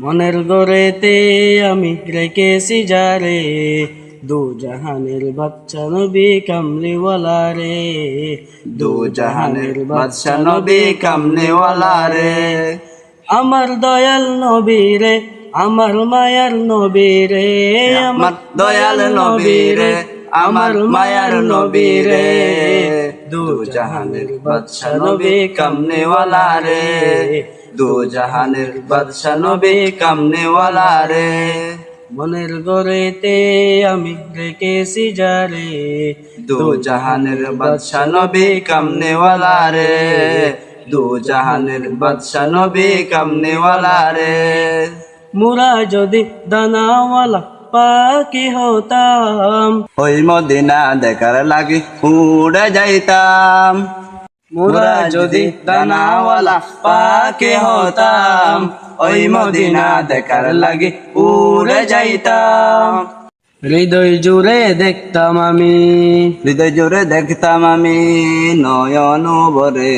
মনের গড়েতে আমি রেখেছি যারে দু জাহানের বাচ্চা নবী কামলিওয়ালা রে। দু জাহানের বাচ্চা নবী কামনেওয়ালা রে। আমার দয়াল নবী রে আমার মায়ার নবী রে আমার দয়াল নবী রে আমার মায়ার নবী রে। দু জাহানের বাচ্চা নবী কামনেওয়ালা রে। দু জাহানের বাদশা নবী কামনেওয়ালা রে। মনের গড়েতে আমি রেখেছি যারে। দু জাহানের বাদশা নবী কামনেওয়ালা রে। দু জাহানের বাদশা নবী কামনেওয়ালা রে। মুরা যদি দানাওয়ালা পাখি হতাম ওই মদিনা দেখার লাগি উড়ে যাইতাম। মুরা যদি দানাওয়ালা পাকে হতাম ওই মদিনা দেখার লাগি উড়ে যাইতাম। হৃদয় জুড়ে দেখতাম আমি। হৃদয় জোরে দেখতাম আমি নয়ন বরে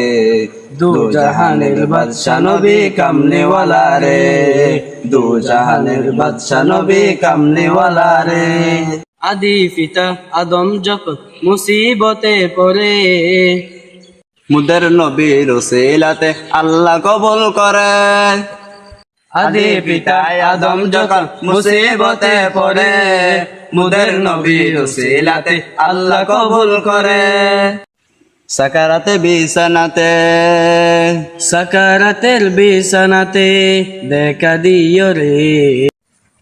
দু জাহানের বাদশা নবী কামনেওয়ালা রে। দু জাহানের বাদশা নবী কামনেওয়ালা রে। আদি পিতা আদম যখন মুসিবতে পড়ে। মুদের নবীর রসিলাতে আল্লাহ কবুল করে। আদি পিতা আদম যখন মুসিবতে পড়ে, মুদের নবীর রসিলাতে আল্লাহ কবুল করে। সাকারাতে বিছানাতে, সাকারাতের বিছানাতে দেখা দিও রে।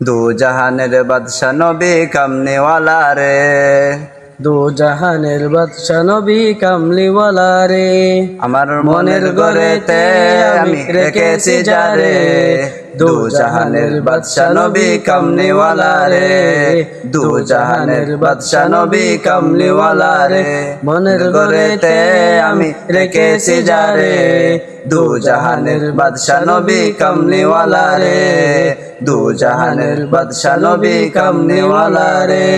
দু জাহানের বাদশা নবী কামনেওয়ালা রে। দু জাহানের বাদশা নবী কামলিওয়ালা রে আমার মনের গড়েতে আমি রেখেছি যারে। দু জাহানের বাদশা নবী কামনেওয়ালা রে দু জাহানের বাদশা নবী কামনেওয়ালা রে মনের গড়েতে আমি রেখেছি যারে। দু জাহানের বাদশা নবী কামনেওয়ালা রে দু জাহানের বাদশা নবী কামনেওয়ালা রে